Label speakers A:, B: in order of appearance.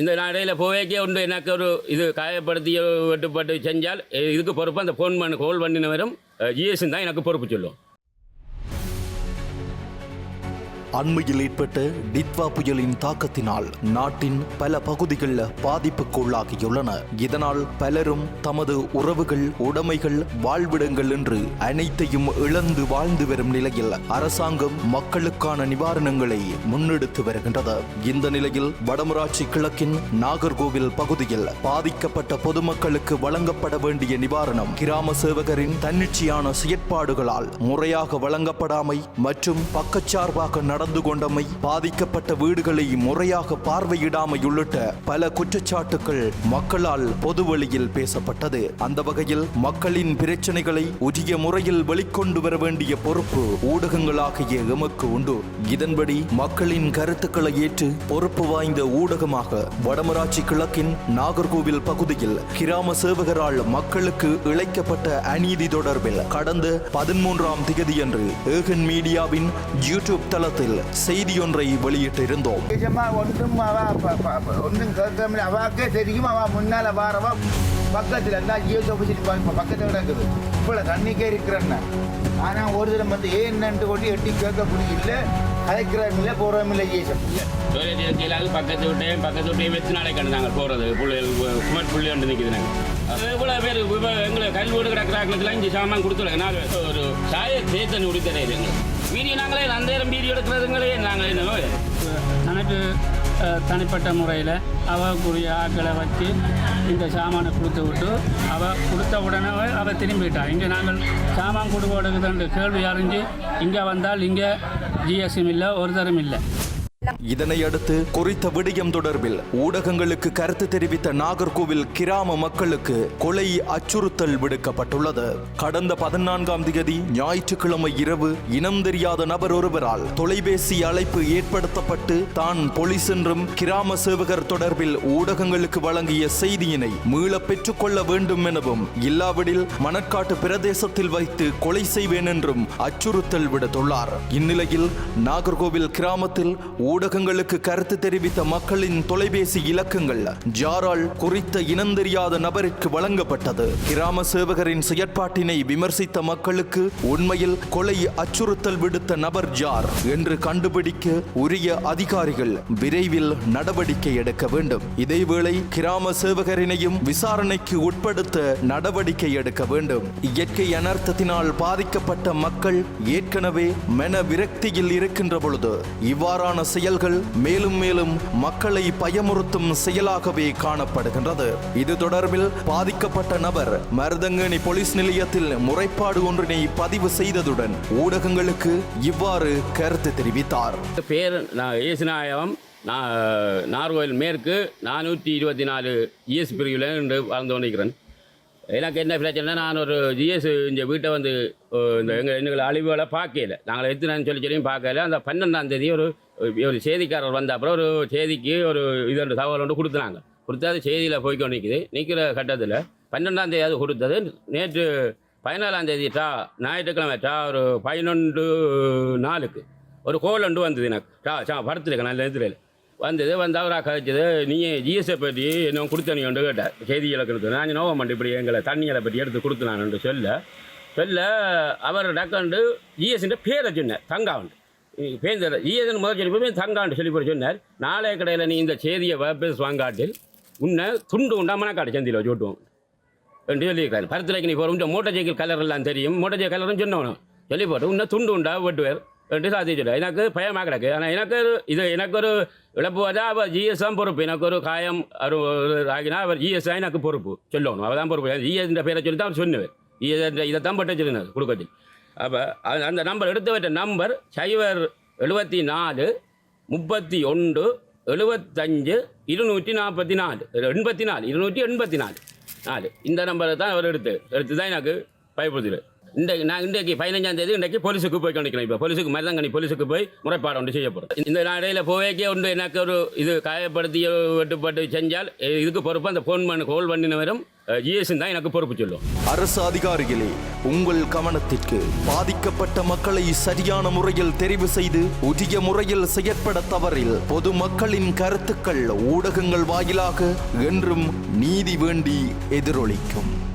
A: இந்த இடையில போவேக்கே உண்டு. எனக்கு ஒரு இது காயப்படுத்தி வெட்டுப்பட்டு செஞ்சால் இதுக்கு பொறுப்பு அந்த ஃபோன் பண்ணி கோல் பண்ணினவரும் ஜிஎஸ்ன்னு தான் எனக்கு பொறுப்பு சொல்லும்.
B: அண்மையில் ஏற்பட்ட டித்வா புயலின் தாக்கத்தினால் நாட்டின் பல பகுதிகள் பாதிப்புக்குள்ளாகியுள்ளன. இதனால் பலரும் தமது உறவுகள் உடைமைகள் வாழ்விடங்கள் என்று அனைத்தையும் இழந்து வாழ்ந்து வரும் நிலையில் அரசாங்கம் மக்களுக்கான நிவாரணங்களை முன்னெடுத்து வருகின்றது. இந்த நிலையில் வடமராட்சி கிழக்கின் நாகர்கோவில் பகுதியில் பாதிக்கப்பட்ட பொதுமக்களுக்கு வழங்கப்பட வேண்டிய நிவாரணம் கிராம சேவகரின் தன்னிச்சையான செயற்பாடுகளால் முறையாக வழங்கப்படாமை மற்றும் பக்கச்சார்பாக நடந்து கொண்டமை பாதிக்கப்பட்ட வீடுகளை முறையாக பார்வையிடாமை உள்ளிட்ட பல குற்றச்சாட்டுகள் மக்களால் பொதுவெளியில் பேசப்பட்டது. அந்த வகையில் மக்களின் பிரச்சனைகளை உரிய முறையில் வெளிக்கொண்டு வர வேண்டிய பொறுப்பு ஊடகங்களாகிய எமக்கு உண்டு. இதன்படி மக்களின் கருத்துக்களை ஏற்று பொறுப்பு வாய்ந்த ஊடகமாக வடமராட்சி கிழக்கின் நாகர்கோவில் பகுதியில் கிராம சேவகரால் மக்களுக்கு இழைக்கப்பட்ட அநீதி தொடர்பில் கடந்த பதிமூன்றாம் திகதியன்று ஏகன் மீடியாவின் யூடியூப் தளத்தில் செய்தியொன்றை வெளியிட்டிருந்தோம்.
C: ஒன்றும் ஒன்றும் கேட்காம அவாக்கே தெரியும் அவ முன்னால வாரவா பக்கத்தில் எல்லாம் ஜியோ ஆஃபீஸில் பக்கத்தில் கிடக்குது இப்போ தண்ணிக்கே இருக்கிறேன்னு ஆனால் ஒரு தினம் வந்து ஏன்னு கொண்டு எட்டி கேட்கக்கூடிய இல்லை கதைக்கிறோம் இல்லை போகிறோம் இல்லை
A: டொய்லெட் கீழாக பக்கத்து விட்டையும் பக்கத்து விட்டையும் வச்சு நாளைக்கு கண்டு போகிறது பிள்ளைகள் குமர் புள்ளி வந்து நிற்குது நாங்கள் இவ்வளோ பேர் இப்போ எங்களை கல் வீடு கிடக்கிறாங்களுக்குலாம் இங்கே சாமான் கொடுத்துருங்க நாங்கள் ஒரு சாய சேத்தன் உடுத்தரையில் வீடியோ நாங்களே நந்தேரம் வீடியோ எடுக்கிறதுங்களே நாங்கள் என்ன
D: எனக்கு தனிப்பட்ட முறையில் அவக்குரிய ஆட்களை வச்சு இந்த சாமானை கொடுத்து விட்டு அவ கொடுத்த உடனே அவ திரும்பிட்டா. இங்கே நாங்கள் சாமான் கொடுக்கப்படுக்குதுன்ற கேள்வி அறிஞ்சு இங்கே வந்தால் இங்கே ஜிஎஸ்எம் இல்லை தரம் இல்லை
B: இதனை அடுத்து குறித்த விடயம் தொடர்பில் ஊடகங்களுக்கு கருத்து தெரிவித்த நாகர்கோவில் கிராம மக்களுக்கு கொலை அச்சுறுத்தல் விடுக்கப்பட்டுள்ளது. கடந்த பதினான்காம் தேதி ஞாயிற்றுக்கிழமை இரவு இனம் தெரியாத நபர் ஒருவரால் தொலைபேசி அழைப்பு ஏற்படுத்தப்பட்டு தான் போலீஸ் என்றும் கிராம சேவகர் தொடர்பில் ஊடகங்களுக்கு வழங்கிய செய்தியினை மீள பெற்றுக்கொள்ள வேண்டும் எனவும் இல்லாவிடில் மணக்காட்டு பிரதேசத்தில் வைத்து கொலை செய்வேன் என்றும் அச்சுறுத்தல் விடுத்துள்ளார். இந்நிலையில் நாகர்கோவில் கிராமத்தில் ஊடக இலக்கங்களுக்கு கருத்து தெரிவித்த மக்களின் தொலைபேசி இலக்கங்கள் ஜாரால் குறித்த இனந்தெரியாத நபருக்கு வழங்கப்பட்டது. கிராம சேவகரின் செயற்பாட்டினை விமர்சித்த மக்களுக்கு உண்மையில் கொலை அச்சுறுத்தல் விடுத்த நபர் ஜார் என்று கண்டுபிடிக்க உரிய அதிகாரிகள் விரைவில் நடவடிக்கை எடுக்க வேண்டும். இதேவேளை கிராம சேவகரினையும் விசாரணைக்கு உட்படுத்த நடவடிக்கை எடுக்க வேண்டும். இயற்கை அனர்த்தத்தினால் பாதிக்கப்பட்ட மக்கள் ஏற்கனவே மன விரக்தியில் இருக்கின்ற பொழுது இவ்வாறான செயல்கள் மேலும் மேலும் மக்களை பயமுறுத்தும் செயலாகவே காணப்படுகின்றது. இது தொடர்பில் பாதிக்கப்பட்ட நபர் மருதங்கனி போலீஸ் நிலையத்தில் முறைப்பாடு ஒன்றினை பதிவு செய்ததுடன் ஊடகங்களுக்கு இவ்வாறு கருத்து தெரிவித்தார்.
A: பேர் நான் ஏசுநாயகம் நான் நார்கோயில் மேற்கு நானூற்றி இருபத்தி நாலு இஎஸ் பிரிவில் என்று வாழ்ந்து கொண்டிருக்கிறேன். எனக்கு என்ன பிரச்சனை நான் ஒரு ஜிஎஸ் இந்த வீட்டை வந்து இந்த எங்கள் எங்களை அழிவுகளை பார்க்கல. நாங்கள் எத்தனைன்னு சொல்லி சொல்லியும் பார்க்கல. அந்த பன்னெண்டாம் தேதி ஒரு ஒரு செய்திக்காரர் வந்த அப்புறம் ஒரு செய்திக்கு ஒரு இது ரெண்டு தகவல் ஒன்று கொடுத்துனாங்க கொடுத்து அது செய்தியில் போய்க்கொண்டு நிற்குது நிற்கிற கட்டத்தில் பன்னெண்டாம் தேதி அது கொடுத்தது. நேற்று பதினாலாம் தேதி டா ஞாயிற்றுக்கிழமை டா ஒரு பதினொன்று நாளுக்கு ஒரு கோல் ஒன்று வந்தது எனக்கு. டா சா படத்தில் நல்ல எதிரில் வந்தது வந்து அவராக கழிச்சது நீ ஜிஎஸ்ஐ பற்றி என்ன கொடுத்த நீ ஒன்று கேட்டார். செய்திகளை கொடுத்து நான் நோவம் பண்ணி இப்படி எங்களை தண்ணிகளை பற்றி எடுத்து கொடுத்துனான்னு சொல்ல சொல்ல அவர் டக்கண்டு ஜிஎஸ்ன்ற பேரை சொன்னார் தங்காண்டு பேந்தர் ஈயதன் முதல் சொல்லி தங்காண்டு சொல்லி சொன்னார். நாளைய கடையில் நீ இந்த செய்தியை பேஸ் வாங்காட்டில் உன்னை துண்டு உண்டா மணக்காடு சந்தியில் வச்சு விட்டுவோம் என்று சொல்லியிருக்காரு பருத்திலைக்கு நீ போகிற இந்த மோட்டர் சைக்கிள் கலர் எல்லாம் தெரியும். மோட்டர் சைக்கிள் கலர்னு சொன்னவனும் சொல்லி போட்டு உன்னை துண்டு உண்டா வெட்டுவார் என்று சாத்தி சொல்லுவார் எனக்கு பயமாக கிடக்கு. ஆனால் எனக்கு ஒரு இது எனக்கு ஒரு இழப்பு. வந்தா அவர் ஜிஎஸ் தான் பொறுப்பு. எனக்கு ஒரு காயம் ஒரு ஒரு ஆகினா அவர் ஜிஎஸ் தான் எனக்கு பொறுப்பு. சொல்லணும். அவர் தான் பொறுப்பு ஜிஎஸ் பேரை சொல்லி தான் அவர் சொன்னவர். ஜிஎஸ் இதை தான் பட்ட சொல்லினார் கொடுக்கத்தில். அப்போ அந்த நம்பர் எடுத்து வைத்த நம்பர் சைவர் எழுபத்தி நாலு முப்பத்தி ஒன்று எழுபத்தஞ்சு இருநூற்றி நாற்பத்தி நாலு. எண்பத்தி நாலு இருநூற்றி எண்பத்தி நாலு நாலு இந்த நம்பரை தான் அவர் எடுத்து. எடுத்து தான் எனக்கு பயப்படுத்துது இன்றைக்கு நான் இன்றைக்கு பதினஞ்சாம் தேதி இன்றைக்கு போலீஸுக்கு போய் கணிக்கணும் இப்போ போலீஸுக்கு மருதங்கனி போலீஸுக்கு போய் முறைப்பாடு ஒன்று செய்யப்படும் இந்த இடையில போவேக்கே ஒன்று எனக்கு ஒரு இது காயப்படுத்தி வெட்டுப்பட்டு செஞ்சால் இதுக்கு பொறுப்பு அந்த ஃபோன் பண்ணி கோல் பண்ணினவரும் ஜிஎஸ் தான் எனக்கு பொறுப்பு சொல்லும்.
B: அரசு அதிகாரிகளே உங்கள் கவனத்திற்கு பாதிக்கப்பட்ட மக்களை சரியான முறையில் தெரிவு செய்து உரிய முறையில் செயற்பட தவறில் பொதுமக்களின் கருத்துக்கள் ஊடகங்கள் வாயிலாக என்றும் நீதி வேண்டி எதிரொலிக்கும்.